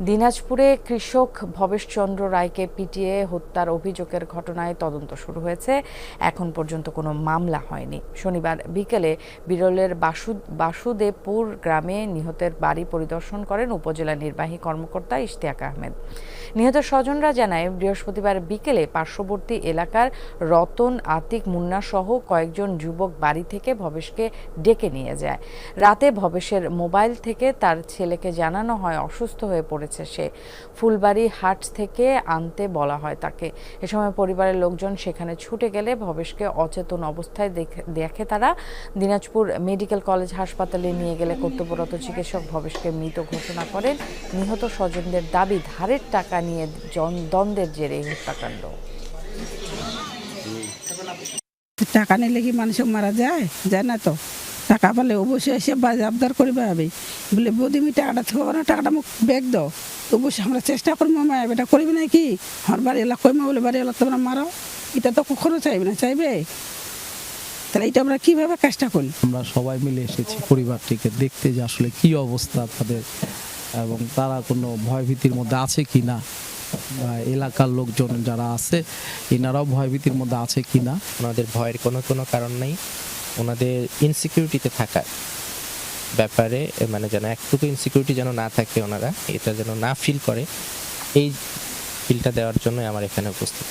দিনাজপুরে কৃষক ভবেশচন্দ্র রায়কে পিটিয়ে হত্যার অভিযোগের ঘটনায় তদন্ত শুরু হয়েছে। এখন পর্যন্ত কোনো মামলা হয়নি। শনিবার বিকেলে বিরলের বাসু বাসুদেবপুর গ্রামে নিহতের বাড়ি পরিদর্শন করেন উপজেলা নির্বাহী কর্মকর্তা ইশতিয়াক আহমেদ। নিহত স্বজনরা জানায়, বৃহস্পতিবার বিকেলে পার্শ্ববর্তী এলাকার রতন, আতিক, মুন্না সহ কয়েকজন যুবক বাড়ি থেকে ভবেশকে ডেকে নিয়ে যায়। রাতে ভবেশের মোবাইল থেকে তার ছেলেকে জানানো হয়, অসুস্থ হয়ে পড়েছে সে ফুলবাড়ি হাট থেকে আনতে বলা হয় তাকে। এ সময় পরিবারের লোকজন সেখানে ছুটে গেলে ভবেশকে অচেতন অবস্থায় দেখে- তারা দিনাজপুর মেডিকেল কলেজ হাসপাতালে নিয়ে গেলে কর্তব্যরত চিকিৎসক ভবেশকে মৃত ঘোষণা করেন। নিহত স্বজনদের দাবি, ধারের টাকা নিয়ে দ্বন্দ্বের জেরে হত্যাকাণ্ড। টাকা নিলে কি মানুষ মারা যায়? যায় না তো। টাকা পেলে অবশ্যই এসে বাজে আবদার করবে আমি বলে বৌদি আমি টাকাটা থাকব না টাকাটা মোক ব্যাগ দাও। তো অবশ্যই আমরা চেষ্টা করব মা এটা করবি না কি আমার বাড়ি এলাকা কইমা বলে বাড়ি এলাকা তোমরা মারাও এটা তো কখনো চাইবে না চাইবে? তাহলে এটা আমরা কীভাবে কাজটা করি? আমরা সবাই মিলে এসেছি পরিবারটিকে দেখতে যে আসলে কি অবস্থা তাদের এবং তারা কোনো ভয়ভীতির মধ্যে আছে কি না। এলাকার লোকজন যারা আছে এনারাও ভয়ভীতির মধ্যে আছে কি না। ওনাদের ভয়ের কোনো কোনো কারণ নেই। ওনাদের ইনসিকিউরিটিতে থাকার ব্যাপারে মানে যেন একটুকু ইনসিকিউরিটি যেন না থাকে ওনারা, এটা যেন না ফিল করে, এই ফিলটা দেওয়ার জন্য আমার এখানে উপস্থিত।